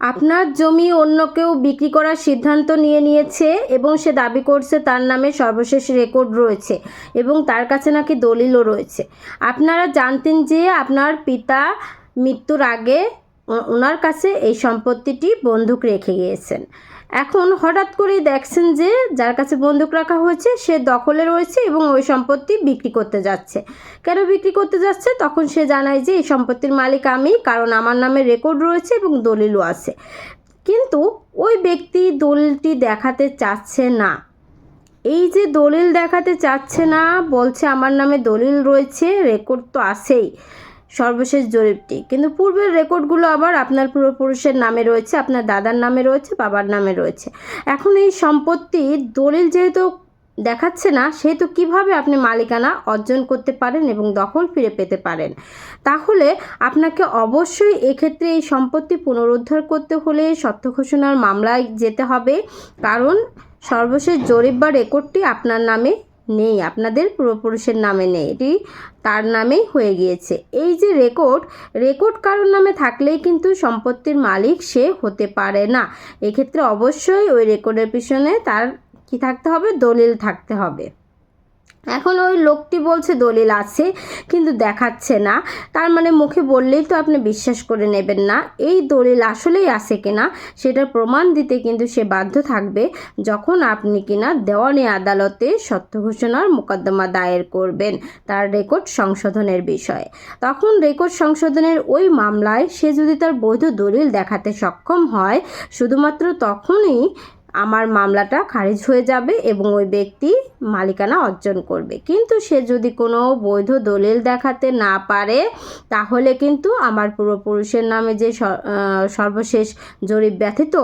আপনার জমি অন্য কেউ বিক্রি করার সিদ্ধান্ত নিয়ে নিয়েছে এবং সে দাবি করছে তার নামে সর্বশেষ রেকর্ড রয়েছে এবং তার কাছে নাকি দলিলও রয়েছে। আপনারা জানতেন যে আপনার পিতা মৃত্যুর আগে ওনার কাছে এই সম্পত্তিটি বন্দুক রেখে গিয়েছেন। এখন হঠাৎ করেই দেখছেন যে যার কাছে বন্দুক রাখা হয়েছে, সে দখলে রয়েছে এবং ওই সম্পত্তি বিক্রি করতে যাচ্ছে। কেন বিক্রি করতে যাচ্ছে? তখন সে জানায় যে এই সম্পত্তির মালিক আমি, কারণ আমার নামে রেকর্ড রয়েছে এবং দলিলও আছে। কিন্তু ওই ব্যক্তি দলিলটি দেখাতে চাচ্ছে না। এই যে দলিল দেখাতে চাচ্ছে না, বলছে আমার নামে দলিল রয়েছে, রেকর্ড তো আছেই। সর্বশেষ জরিপটি। কিন্তু পূর্বের রেকর্ডগুলো আবার আপনার পূর্বপুরুষের নামে রয়েছে, আপনার দাদার নামে রয়েছে, বাবার নামে রয়েছে। এখন এই সম্পত্তি দলিল যেহেতু দেখাচ্ছে না, সেহেতু কীভাবে আপনি মালিকানা অর্জন করতে পারেন এবং দখল ফিরে পেতে পারেন? তাহলে আপনাকে অবশ্যই এক্ষেত্রে এই সম্পত্তি পুনরুদ্ধার করতে হলে সত্য ঘোষণার মামলায় যেতে হবে। কারণ সর্বশেষ জরিপ বা রেকর্ডটি আপনার নামে নেই, আপনাদের পূর্বপুরুষের নামে নেই। এটি তার নামেই হয়ে গিয়েছে। এই যে রেকর্ড রেকর্ড কারোর নামে থাকলেই কিন্তু সম্পত্তির মালিক সে হতে পারে না। এক্ষেত্রে অবশ্যই ওই রেকর্ডের পিছনে তার কি থাকতে হবে? দলিল থাকতে হবে। এখন ওই লোকটি বলছে দলিল আছে, কিন্তু দেখাচ্ছে না। তার মানে মুখে বললেই তো আপনি বিশ্বাস করে নেবেন না। এই দলিল আসলেই আছে কিনা, সেটার প্রমাণ দিতে কিন্তু সে বাধ্য থাকবে যখন আপনি কিনা দেওয়ানি আদালতে সত্য ঘোষণার মোকদ্দমা দায়ের করবেন তার রেকর্ড সংশোধনের বিষয়ে। তখন রেকর্ড সংশোধনের ওই মামলায় সে যদি তার বৈধ দলিল দেখাতে সক্ষম হয়, শুধুমাত্র তখনই আমার মামলাটা খারিজ হয়ে যাবে এবং ওই ব্যক্তি মালিকানা অর্জন করবে। কিন্তু সে যদি কোনো বৈধ দলিল দেখাতে না পারে, তাহলে কিন্তু আমার পূর্বপুরুষের নামে যে সর্বশেষ জরিপ ব্যথিত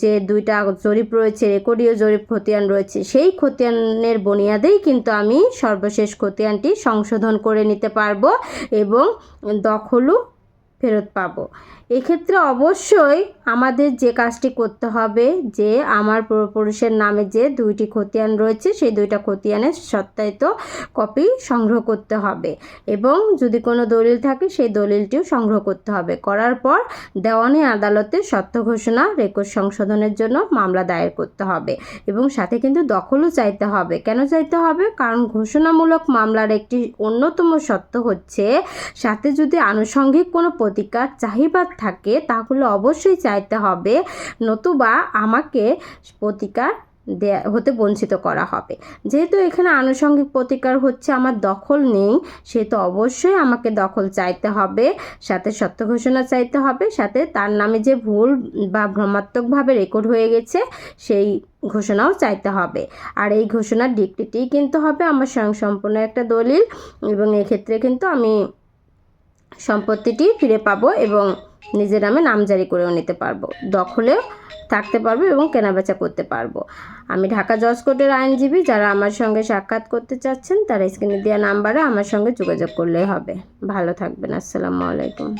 যে দুইটা জরিপ রয়েছে, রেকর্ডীয় জরিপ খতিয়ান রয়েছে, সেই খতিয়ানের বুনিয়াদেই কিন্তু আমি সর্বশেষ খতিয়ানটি সংশোধন করে নিতে পারব এবং দখলও ফেরত পাবো। এক্ষেত্রে অবশ্যই আমাদের যে কাজটি করতে হবে, যে আমার পূর্বপুরুষের নামে যে দুইটি খতিয়ান রয়েছে, সেই দুইটা খতিয়ানের সত্যায়িত কপি সংগ্রহ করতে হবে এবং যদি কোনো দলিল থাকে, সেই দলিলটিও সংগ্রহ করতে হবে। করার পর দেওয়ানি আদালতে সত্য ঘোষণা, রেকর্ড সংশোধনের জন্য মামলা দায়ের করতে হবে এবং সাথে কিন্তু দখলও চাইতে হবে। কেন চাইতে হবে? কারণ ঘোষণামূলক মামলার একটি অন্যতম সত্য হচ্ছে, সাথে যদি আনুষঙ্গিক কোনো প্রতিকার, চাহিদা থাকে, তাহলে অবশ্যই চাইতে হবে নতুবা আমাকে প্রতিকার দেয়া হতে বঞ্চিত করা হবে। যেহেতু এখানে আনুষঙ্গিক প্রতিকার হচ্ছে আমার দখল নেই সে তো অবশ্যই আমাকে দখল চাইতে হবে, সাথে সত্য ঘোষণা চাইতে হবে, সাথে তার নামে যে ভুল বা ভ্রমাত্মকভাবে রেকর্ড হয়ে গেছে, সেই ঘোষণাও চাইতে হবে। আর এই ঘোষণার ডিক্রিটিই কিন্তু হবে আমার স্বয়ংসম্পূর্ণ একটা দলিল এবং এক্ষেত্রে কিন্তু আমি সম্পত্তিটি ফিরে পাবো এবং নিজের নামে নামজারি করেও নিতে পারব। দখলেও থাকতে পারব এবং কেনাবেচা করতে পারব। আমি ঢাকা জজ কোর্টের আইনজীবী, যারা আমার সঙ্গে সাক্ষাৎ করতে চাচ্ছেন, তারা স্ক্রিনে দেওয়া নাম্বারে আমার সঙ্গে যোগাযোগ করলেই হবে। ভালো থাকবেন। আসসালামু আলাইকুম।